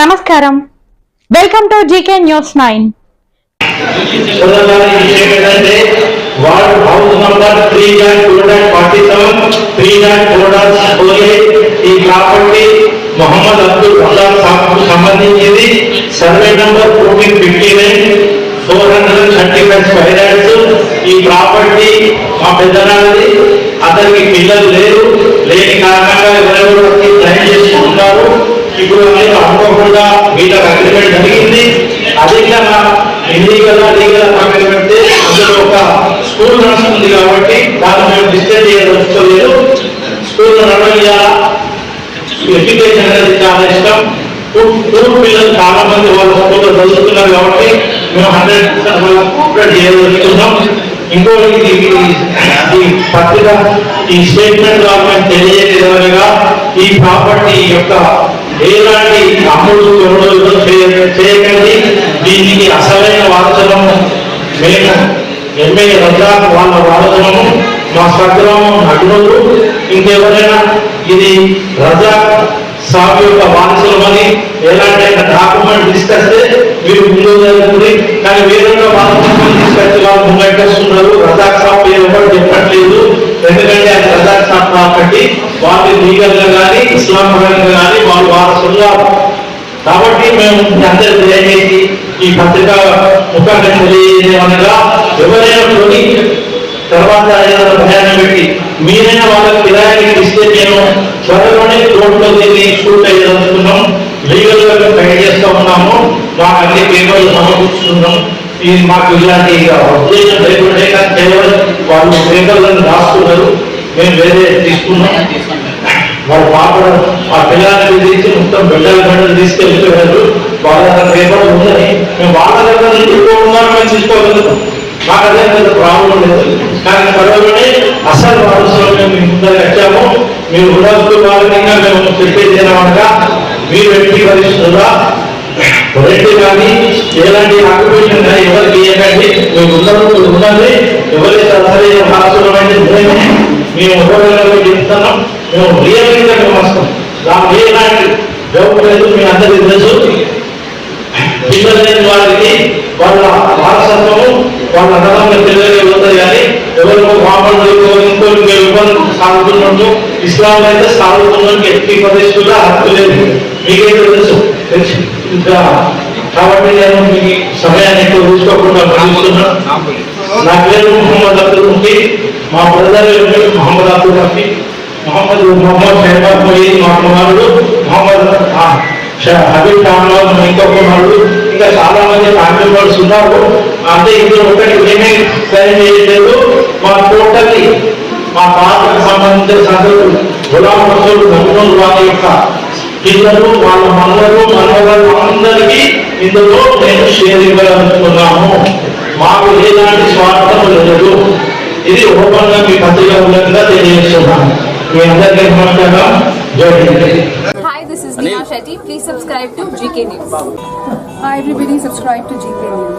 నమస్కారం. Welcome to GK news nine ward house number three dot two dot forty seven three dot four dot four ఈ property Mohammed Abdul Razak సాబ్కు సంబంధించింది. Survey number fourteen fifty nine four hundred thirty five square yards. ఈ property మా పెద్దనాది అతనికి పిల్లలు లేరు. లేని కారణంగా ఎవరెవరు వచ్చి క్లైమ్ చేసుకుంటున్నారు కూడా మీతో అగ్రిమెంట్ జరిగింది. అధికంగా ఇల్లీగల్ లీగల్ పక్కన పెడితే అందులో ఒక స్కూల్ నడుస్తుంది కాబట్టి దాన్ని మేము డిస్టర్బ్ చేయదలుచుకోలేదు స్కూల్ నడవయ్యా ఎడ్యుకేషన్ అనేది చాలా ఇష్టం. తూర్పు పిల్లలు చాలా మంది వాళ్ళ స్కూల్లో చదువుతున్నారు కాబట్టి మేము హండ్రెడ్ పర్సెంట్ వాళ్ళకు కోఆపరేట్ చేయదలుచుకున్నాం ఇంకోటి ఈ పత్రిక ఈ స్టేట్మెంట్ ద్వారా మేము తెలియజేయగా ఈ ప్రాపర్టీ యొక్క ఎలాంటి అమ్ముడు తోడు చేయకండి. దీనికి అసలైన వారసత్వము మేము. ఎంఏ రజాక్ వాళ్ళ వారసత్వము మా సగ్రామం నటుడు ఇంకెవరైనా ఇది రజాక్ సాబ్ యొక్క వారసులమని ఎలాంటి డాక్యుమెంట్ డిస్కస్ ఎందుకంటే అది రజాక్ సాబ్ కాబట్టి వాళ్ళు లీగల్గా కానీ ఇస్లాం పరంగా కానీ వాళ్ళు వారసులుగా కాబట్టి మేము అందరూ తెలియజేసి ఈ పత్రిక ముఖంగా తెలియజేయమనగా ఎవరైనా కొని తర్వాత ఏదైనా భయాన్ని పెట్టి మీరైనా వాళ్ళకి కిరాయికి ఇస్తే మేము త్వరలోనే కోర్టులో దీన్ని షూట్ అయ్యేదనుకున్నాం లీగల్గా ట్రై చేస్తూ ఉన్నాము. మాకు అన్ని పేపర్లు సమకూర్చుతున్నాం ఇది మాకు ఇలాంటి ఉద్దేశం వాళ్ళు పేపర్లను రాస్తున్నారు మేము వేరే తీసుకున్నాం. వాళ్ళ పాప ఆ పిల్లల్ని తీసి మొత్తం బిడ్డల బిడ్డలు తీసుకెళ్ళిపోయారు. వాళ్ళ దగ్గర పేపర్ ఉందని మేము వాళ్ళ దగ్గర నుంచి ఉన్నాం మేము తీసుకోగలుగుతాం. మాకు అదే పెద్ద ప్రాబ్లం లేదు. కానీ త్వరలోనే అసలు వారసులు మేము మీ ముందర వచ్చాము. మీరు ఉన్నత వారిని మేము చెప్పేది ఏమనగా మీరు వ్యక్తీకరిస్తున్నా రెండు కానీ ఎలాంటి ఆక్యుపేషన్ కానీ ఎవరికి ఇవ్వకండి. మేము ఉన్నప్పుడు ఉన్నది ఎవరైతే అసలైన మేమే మేము ఉపయోగంలో చెప్తున్నాం మేము రియల్గా వస్తాం దాని ఎలాంటి లేదు మీ అందరికీ తెలుసు. వారికి వాళ్ళ వారసత్వము వాళ్ళ అన్నదమ్ముల పిల్లలకి ఉంటుంది కానీ ఎవరికో మామూలు ఇంకోటి ఇబ్బంది సాగుతున్నట్టు ఇస్లాం అయితే సాగుతున్నట్టు ఎట్టి హక్కు లేదు. మీకైతే తెలుసు. కాబట్టి నేను మీ సమయాన్ని ఎక్కువ చూసుకోకుండా నా పేరు మొహమ్మద్ అబ్దుల్ ముఫీ మా బ్రదర్ పేరు? మొహమ్మద్ అబ్దుల్ రఫీ మొహమ్మద్ మొహమ్మద్ షహబాద్ మొయీద్ మా కుమారుడు మొహమ్మద్ హబీబ్ రామ్లాల్ మా ఇంకో కుమారుడు. ఇంకా చాలా మంది ఫ్యామిలీ మెంబర్స్ ఉన్నారు. అంటే ఇందులో ఒకటి మేమే సైన్ చేయలేదు. మా టోటల్లీ మా పాత్రకు సంబంధించిన సభ్యులు గులాం రసూలు నమ్ములు వాళ్ళ యొక్క పిల్లలు వాళ్ళ మనవలు మనవలు అందరికీ ఇందులో నేను షేర్ ఇవ్వాలనుకున్నాము. మాకు dulu jadi hubungan kami pasti yang bulan kita jadi subhan yang ada yang mana kami jadi Hi, this is Neha Shetty. Please subscribe to GK News. Hi, everybody, subscribe to GK News.